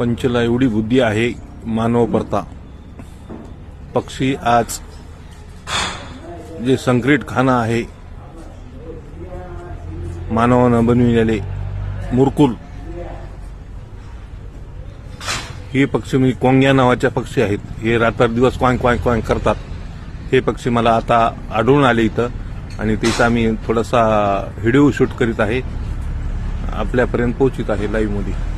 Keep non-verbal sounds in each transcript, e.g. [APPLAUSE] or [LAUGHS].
पंचला एवढी बुद्धी आहे मानव परता. पक्षी आज जे संक्रीट खाणं आहे मानवानं बनविलेले मुरकुल. हे पक्षी म्हणजे कोंग्या नावाच्या पक्षी आहेत. हे रात्र दिवस क्वांग क्वांग क्वांग करतात. हे पक्षी मला आता आढळून आले इथं आणि तिथं आम्ही थोडासा व्हिडिओ शूट करीत आहे. आपल्यापर्यंत पोहोचित आहे लाईव्हमध्ये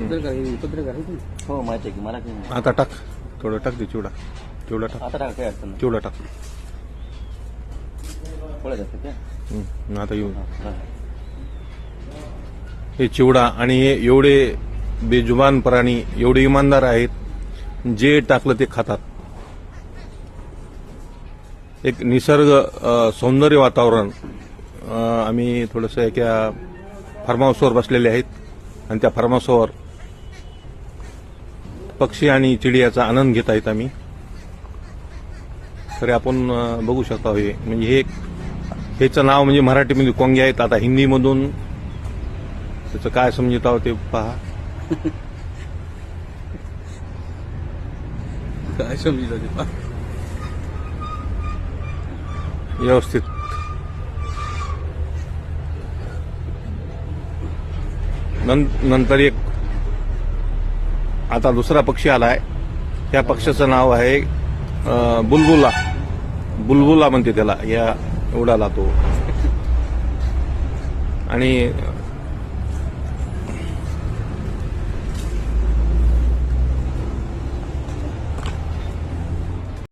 पत्रकार हे पत्रकार आहे तुम्ही? हो माहिती आहे की मला काही आता टाक थोडं टाक दे चिवडा. चिवडा टाक. आता टाका काही अडचण नाही. चिवडा टाक. काय हं, आता येऊन. हा. हे. चिवडा आणि हे एवढे बेजुबान प्राणी एवढे इमानदार आहेत जे टाकलं ते खातात. एक निसर्ग अ, सौंदर्य वातावरण अ, आम्ही थोडंसं एका फार्म हाऊसवर बसलेले आहेत. आणि त्या फार्म हाऊसवर पक्षी आणि चिडियाचा आनंद घेत आहेत आम्ही तर आपण बघू शकता हे. म्हणजे हे हेचं नाव म्हणजे मराठीमध्ये कोंगे आहेत. आता हिंदीमधून त्याचं काय समजत आहोत ते पहा. [LAUGHS] काय समजलं ते पहा. व्यवस्थित. नंतर एक आता दुसरा पक्षी आहे त्या पक्षाचं नाव आहे बुलबुला. बुलबुला म्हणते त्याला या उडाला तो. आणि